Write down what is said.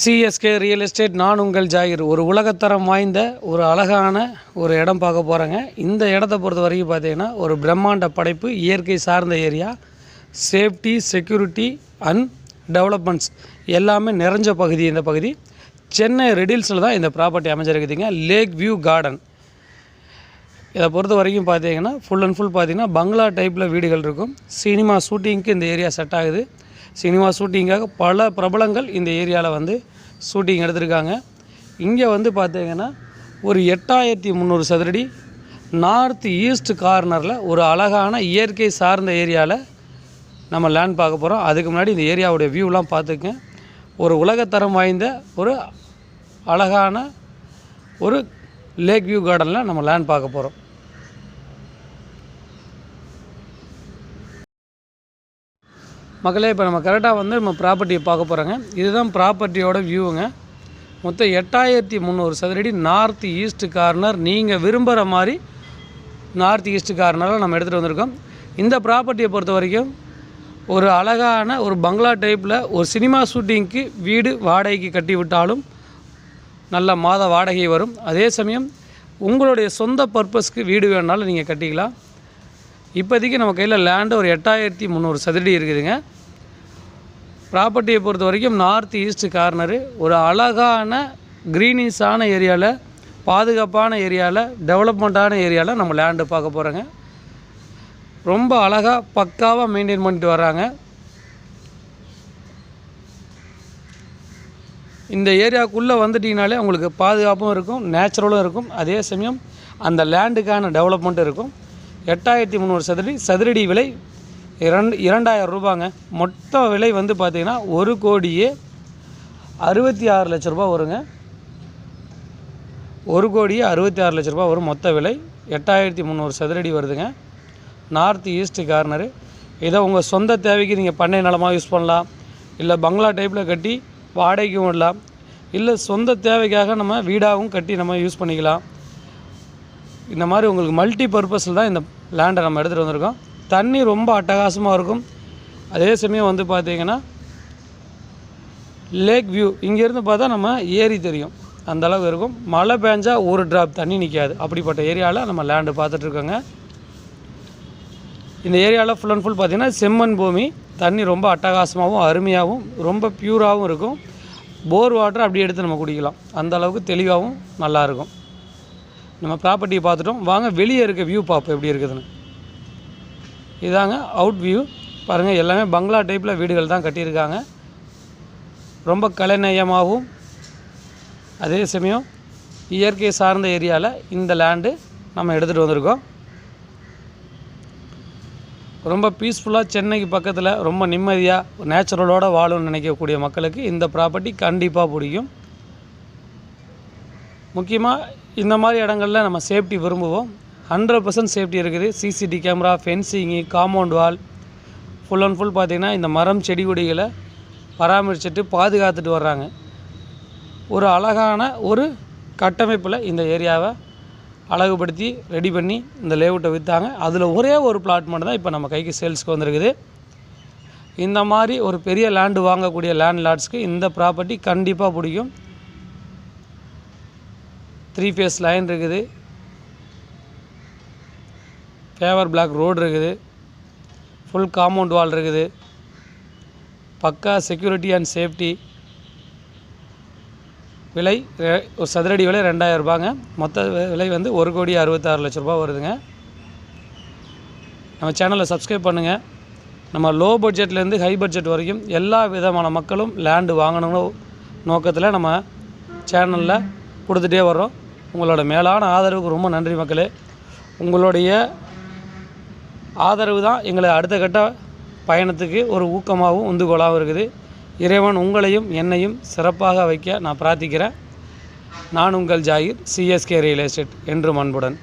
CSK real estate நான் உங்கள் ஜாகிர். ஒரு உலகத்தரம் வாய்ந்த ஒரு அழகான ஒரு இடம் பார்க்க போகிறேங்க இந்த இடத்த பொறுத்த வரைக்கும் பார்த்தீங்கன்னா ஒரு பிரம்மாண்ட படைப்பு இயற்கை சார்ந்த area safety security and developments எல்லாமே நிறைஞ்ச பகுதி இந்த பகுதி. சென்னை ரெடில்ஸில் தான் இந்த ப்ராப்பர்ட்டி அமைஞ்சிருக்குதுங்க. லேக் வியூ கார்டன் இதை பொறுத்த வரைக்கும் பார்த்தீங்கன்னா ஃபுல் அண்ட் ஃபுல் பார்த்திங்கன்னா பங்களா டைப்பில் வீடுகள் இருக்கும். சினிமா ஷூட்டிங்க்கு இந்த ஏரியா செட் ஆகுது. சினிமா ஷூட்டிங்காக பல பிரபலங்கள் இந்த ஏரியாவில் வந்து ஷூட்டிங் எடுத்திருக்காங்க. இங்கே வந்து பார்த்தீங்கன்னா ஒரு எட்டாயிரத்தி முந்நூறு சதுரடி நார்த் ஈஸ்ட் கார்னரில் ஒரு அழகான இயற்கை சார்ந்த ஏரியாவில் நம்ம லேண்ட் பார்க்க போகிறோம் அதுக்கு முன்னாடி இந்த ஏரியாவுடைய வியூலாம் பார்த்துக்கங்க. ஒரு உலகத்தரம் வாய்ந்த ஒரு அழகான ஒரு லேக் வியூ கார்டனில் நம்ம லேண்ட் பார்க்க போகிறோம் மக்களே இப்போ நம்ம கரெக்டாக வந்து நம்ம ப்ராப்பர்ட்டியை பார்க்க போகிறோங்க இதுதான் ப்ராப்பர்ட்டியோட வியூவுங்க மொத்தம் எட்டாயிரத்தி முந்நூறு சதுரடி நார்த் ஈஸ்ட் கார்னர் நீங்கள் விரும்புகிற மாதிரி நார்த் ஈஸ்ட் கார்னரில் நம்ம எடுத்துகிட்டு வந்திருக்கோம். இந்த ப்ராப்பர்ட்டியை பொறுத்த வரைக்கும் ஒரு அழகான ஒரு பங்களா டைப்பில் ஒரு சினிமா ஷூட்டிங்க்கு வீடு வாடகைக்கு கட்டி விட்டாலும் நல்ல மாத வாடகை வரும். அதே சமயம் உங்களுடைய சொந்த பர்பஸ்க்கு வீடு வேணாலும் நீங்கள் கட்டிக்கலாம். இப்போதைக்கு நம்ம கையில் லேண்டு ஒரு எட்டாயிரத்தி முந்நூறு சதுரடி இருக்குதுங்க. ப்ராப்பர்ட்டியை பொறுத்த வரைக்கும் நார்த் ஈஸ்ட் கார்னரு ஒரு அழகான க்ரீனிஸான ஏரியாவில் பாதுகாப்பான ஏரியாவில் டெவலப்மெண்ட்டான ஏரியாவில் நம்ம லேண்டு பார்க்க போகிறோங்க ரொம்ப அழகாக பக்காவாக மெயின்டைன் பண்ணிட்டு வராங்க இந்த ஏரியாவுக்குள்ளே வந்துட்டிங்கனாலே உங்களுக்கு பாதுகாப்பும் இருக்கும் நேச்சுரலும் இருக்கும். அதே சமயம் அந்த லேண்டுக்கான டெவலப்மெண்ட்டும் இருக்கும். எட்டாயிரத்தி முந்நூறு சதுரடி சதுரடி விலை இரண்டு இரண்டாயிரம் ரூபாங்க. மொத்த விலை வந்து பார்த்திங்கன்னா ஒரு கோடியே அறுபத்தி ஆறு லட்ச ரூபா வருங்க. ஒரு கோடியே அறுபத்தி ஆறு லட்ச ரூபா வரும் மொத்த விலை. எட்டாயிரத்தி முந்நூறு சதுரடி வருதுங்க. North east corner. இதை உங்கள் சொந்த தேவைக்கு நீங்கள் பண்ணை நிலமாக யூஸ் பண்ணலாம். இல்லை பங்களா டைப்பில் கட்டி வாடகைக்கும் விடலாம். இல்லை சொந்த தேவைக்காக நம்ம வீடாகவும் கட்டி நம்ம யூஸ் பண்ணிக்கலாம். இந்த மாதிரி உங்களுக்கு மல்டி பர்பஸில் தான் இந்த லேண்டை நம்ம எடுத்துகிட்டு வந்திருக்கோம். தண்ணி ரொம்ப அட்டகாசமாக இருக்கும். அதே சமயம் வந்து பார்த்திங்கன்னா லேக் வியூ இங்கேருந்து பார்த்தா நம்ம ஏரி தெரியும். அந்த அளவுக்கு இருக்கும். மழை பேஞ்சால் ஒரு ட்ராப் தண்ணி நிற்காது அப்படிப்பட்ட ஏரியாவில் நம்ம லேண்டு பார்த்துட்ருக்கோங்க இந்த ஏரியாவில் ஃபுல் அண்ட் ஃபுல் பார்த்திங்கன்னா செம்மண் பூமி தண்ணி ரொம்ப அட்டகாசமாகவும் அருமையாகவும் ரொம்ப ப்யூராகவும் இருக்கும். போர் வாட்டர் அப்படி எடுத்து நம்ம குடிக்கலாம். அந்த அளவுக்கு தெளிவாகவும் நல்லாயிருக்கும் நம்ம ப்ராப்பர்ட்டியை பார்த்துட்டோம். வாங்க வெளியே இருக்க வியூ பார்ப்போம் எப்படி இருக்குதுன்னு. இதாங்க அவுட் வியூ பாருங்கள் எல்லாமே பங்களா டைப்பில் வீடுகள் தான் கட்டியிருக்காங்க. ரொம்ப கலைநயமாகவும் அதே சமயம் இயற்கை சார்ந்த ஏரியாவில் இந்த லேண்டு நம்ம எடுத்துகிட்டு வந்திருக்கோம். ரொம்ப பீஸ்ஃபுல்லாக சென்னைக்கு பக்கத்தில் ரொம்ப நிம்மதியாக நேச்சுரலோடு வாழும்னு நினைக்கக்கூடிய மக்களுக்கு இந்த ப்ராப்பர்ட்டி கண்டிப்பாக பிடிக்கும். முக்கியமாக இந்த மாதிரி இடங்களில் நம்ம சேஃப்டி விரும்புவோம். ஹண்ட்ரட் பர்சன்ட் சேஃப்டி இருக்குது. CCTV camera fencing compound wall full and full பார்த்திங்கன்னா இந்த மரம் செடி கொடிகளை பராமரிச்சுட்டு பாதுகாத்துட்டு வர்றாங்க. ஒரு அழகான ஒரு கட்டமைப்பில் இந்த ஏரியாவை அழகுபடுத்தி ரெடி பண்ணி இந்த லேஅவுட்டை விற்றாங்க அதில் ஒரே ஒரு பிளாட் மட்டும் தான் இப்போ நம்ம கைக்கு சேல்ஸ்க்கு வந்திருக்குது. இந்த மாதிரி ஒரு பெரிய லேண்டு வாங்கக்கூடிய லேண்ட் லாட்ஸ்க்கு இந்த ப்ராப்பர்ட்டி கண்டிப்பாக பிடிக்கும். த்ரீ ஃபேஸ் லைன் இருக்குது. ஃபேவர் பிளாக் ரோடு இருக்குது. ஃபுல் காம்பவுண்ட் வால் இருக்குது. பக்கா செக்யூரிட்டி அண்ட் சேஃப்டி விலை ரெ- ஒரு சதுரடி விலை ரெண்டாயிரம் ரூபாங்க. மொத்த விலை வந்து ஒரு கோடி அறுபத்தாறு லட்ச ரூபா வருதுங்க. நம்ம சேனலை சப்ஸ்கிரைப் பண்ணுங்கள் நம்ம லோ பட்ஜெட்லேருந்து ஹை பட்ஜெட் வரைக்கும் எல்லா விதமான மக்களும் லேண்டு வாங்கணும்னு நோக்கத்தில் நம்ம சேனலில் கொடுத்துட்டே வர்றோம். உங்களோட மேலான ஆதரவுக்கு ரொம்ப நன்றி மக்களே. உங்களுடைய ஆதரவு தான் எங்களை அடுத்த கட்ட பயணத்துக்கு ஒரு ஊக்கமாகவும் உந்துகோலாகவும் இருக்குது. இறைவன் உங்களையும் என்னையும் சிறப்பாக வைக்க நான் பிரார்த்திக்கிறேன். நான் உங்கள் ஜாகிர் சிஎஸ்கே ரியல் எஸ்டேட் என்றும் அன்புடன்.